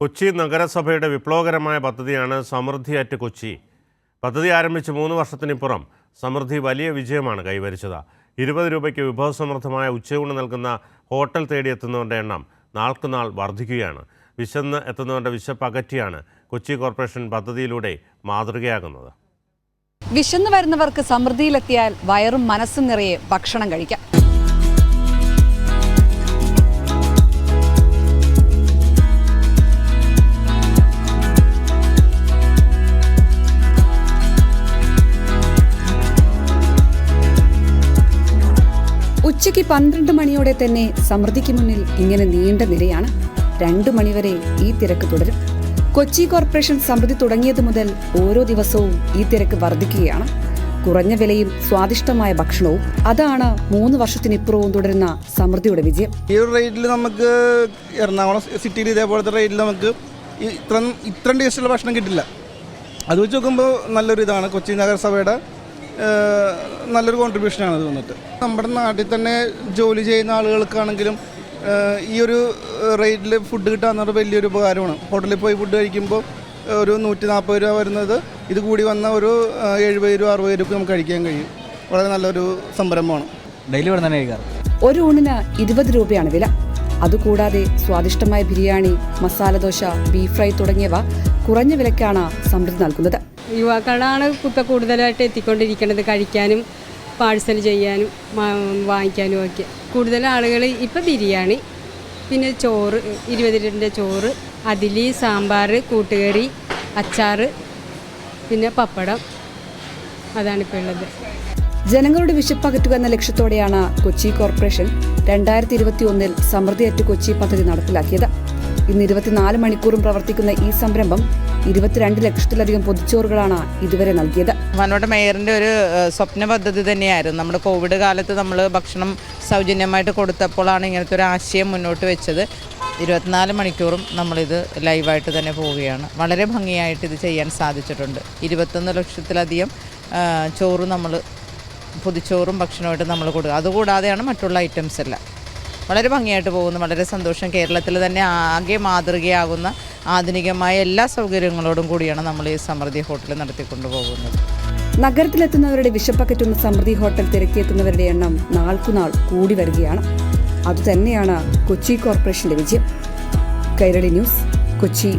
കൊച്ചി നഗരസഭയുടെ വിപ്ലവകരമായ പദ്ധതിയാണ് സമൃദ്ധി അറ്റ് കൊച്ചി. പദ്ധതി ആരംഭിച്ച് മൂന്ന് വർഷത്തിനിപ്പുറം സമൃദ്ധി വലിയ വിജയമാണ് കൈവരിച്ചത്. ഇരുപത് രൂപയ്ക്ക് വിഭവസമൃദ്ധമായ ഉച്ചയൂണ് നൽകുന്ന ഹോട്ടൽ തേടിയെത്തുന്നവരുടെ എണ്ണം നാൾക്കുനാൾ വർദ്ധിക്കുകയാണ്. വിശന്ന് എത്തുന്നവരുടെ വിശപ്പ് അകറ്റിയാണ് കൊച്ചി കോർപ്പറേഷൻ പദ്ധതിയിലൂടെ മാതൃകയാകുന്നത്. വിശന്നു വരുന്നവർക്ക് സമൃദ്ധിയിലെത്തിയാൽ വയറും മനസ്സും നിറയെ ഭക്ഷണം കഴിക്കാം. ഉച്ചയ്ക്ക് പന്ത്രണ്ട് മണിയോടെ തന്നെ സമൃദ്ധിക്ക് മുന്നിൽ ഇങ്ങനെ നീണ്ട നിരയാണ് രണ്ടു മണിവരെ ഈ തിരക്ക് തുടരും. കൊച്ചി കോർപ്പറേഷൻ സമൃദ്ധി തുടങ്ങിയത് മുതൽ ഓരോ ദിവസവും ഈ തിരക്ക് വർദ്ധിക്കുകയാണ്. കുറഞ്ഞ വിലയും സ്വാദിഷ്ടമായ ഭക്ഷണവും അതാണ് മൂന്ന് വർഷത്തിനിപ്പുറവും തുടരുന്ന സമൃദ്ധിയുടെ വിജയം. ഈ ഒരു റേറ്റിൽ നമുക്ക് എറണാകുളം സിറ്റിയിൽ ഇതേപോലത്തെ റേറ്റിൽ നമുക്ക് ഇത്ര ഇത്രയും ടേസ്റ്റുള്ള ഭക്ഷണം കിട്ടില്ല. അത് വെച്ച് നോക്കുമ്പോൾ നല്ലൊരു ഇതാണ് കൊച്ചി നഗരസഭയുടെ നല്ലൊരു കോൺട്രിബ്യൂഷനാണ് അത് വന്നിട്ട് നമ്മുടെ നാട്ടിൽ തന്നെ ജോലി ചെയ്യുന്ന ആളുകൾക്കാണെങ്കിലും ഈ ഒരു റേറ്റിൽ ഫുഡ് കിട്ടുക എന്നത് വലിയൊരു ഉപകാരമാണ്. ഹോട്ടലിൽ പോയി ഫുഡ് കഴിക്കുമ്പോൾ ഒരു നൂറ്റി നാൽപ്പത് രൂപ വരുന്നത് ഇത് കൂടി വന്ന ഒരു എഴുപത് രൂപ അറുപത് രൂപ നമുക്ക് കഴിക്കാൻ കഴിയും. വളരെ നല്ലൊരു സംരംഭമാണ്. ഡെയിലി ഇവിടെ തന്നെ കഴിക്കാറ്? ഒരു ഊണിന് ഇരുപത് രൂപയാണ് വില. അതുകൂടാതെ സ്വാദിഷ്ടമായ ബിരിയാണി മസാല ദോശ ബീഫ് ഫ്രൈ തുടങ്ങിയവ കുറഞ്ഞ വിലക്കാണ് സമൃദ്ധി നൽകുന്നത്. യുവാക്കളാണ് ഇപ്പം കൂടുതലായിട്ട് എത്തിക്കൊണ്ടിരിക്കുന്നത് കഴിക്കാനും പാഴ്സൽ ചെയ്യാനും വാങ്ങിക്കാനും ഒക്കെ. കൂടുതൽ ആളുകൾ ഇപ്പം ബിരിയാണി പിന്നെ ചോറ് ഇരുപത് രൂപന്റെ ചോറ് അതിലി സാമ്പാർ കൂട്ടുകറി അച്ചാർ പിന്നെ പപ്പടം. അതാണിപ്പോൾ ഉള്ളത്. ജനങ്ങളുടെ വിശപ്പകറ്റുക എന്ന ലക്ഷ്യത്തോടെയാണ് കൊച്ചി കോർപ്പറേഷൻ രണ്ടായിരത്തി ഇരുപത്തി ഒന്നിൽ സമൃദ്ധിയേറ്റ് കൊച്ചി പദ്ധതി നടപ്പിലാക്കിയത്. ഇന്ന് ഇരുപത്തിനാല് മണിക്കൂറും പ്രവർത്തിക്കുന്ന ഈ സംരംഭം ഇരുപത്തിരണ്ട് ലക്ഷത്തിലധികം പൊതിച്ചോറുകളാണ് ഇതുവരെ നൽകിയത്. നമ്മുടെ മേയറിന്റെ ഒരു സ്വപ്ന പദ്ധതി തന്നെയായിരുന്നു. നമ്മുടെ കോവിഡ് കാലത്ത് നമ്മൾ ഭക്ഷണം സൗജന്യമായിട്ട് കൊടുത്തപ്പോഴാണ് ഇങ്ങനത്തെ ഒരു ആശയം മുന്നോട്ട് വെച്ചത്. ഇരുപത്തിനാല് മണിക്കൂറും നമ്മളിത് ലൈവായിട്ട് തന്നെ പോവുകയാണ്. വളരെ ഭംഗിയായിട്ട് ഇത് ചെയ്യാൻ സാധിച്ചിട്ടുണ്ട്. ഇരുപത്തൊന്ന് ലക്ഷത്തിലധികം ചോറ് നമ്മൾ പൊതിച്ചോറും ഭക്ഷണമായിട്ട് നമ്മൾ കൊടുക്കുക. അതുകൂടാതെയാണ് മറ്റുള്ള ഐറ്റംസ് എല്ലാം. വളരെ ഭംഗിയായിട്ട് പോകുന്നു. വളരെ സന്തോഷം. കേരളത്തിൽ തന്നെ ആകെ മാതൃകയാകുന്ന ആധുനികമായ എല്ലാ സൗകര്യങ്ങളോടും കൂടിയാണ് നമ്മൾ ഈ സമൃദ്ധി ഹോട്ടൽ നടത്തിക്കൊണ്ടു പോകുന്നത്. നഗരത്തിലെത്തുന്നവരുടെ വിശപ്പക്കറ്റുന്ന സമൃദ്ധി ഹോട്ടൽ തിരക്കിയെത്തുന്നവരുടെ എണ്ണം നാൾക്കുനാൾ കൂടി വരികയാണ്. അതുതന്നെയാണ് കൊച്ചി കോർപ്പറേഷന്റെ വിജയം. കൈരളി ന്യൂസ് കൊച്ചി.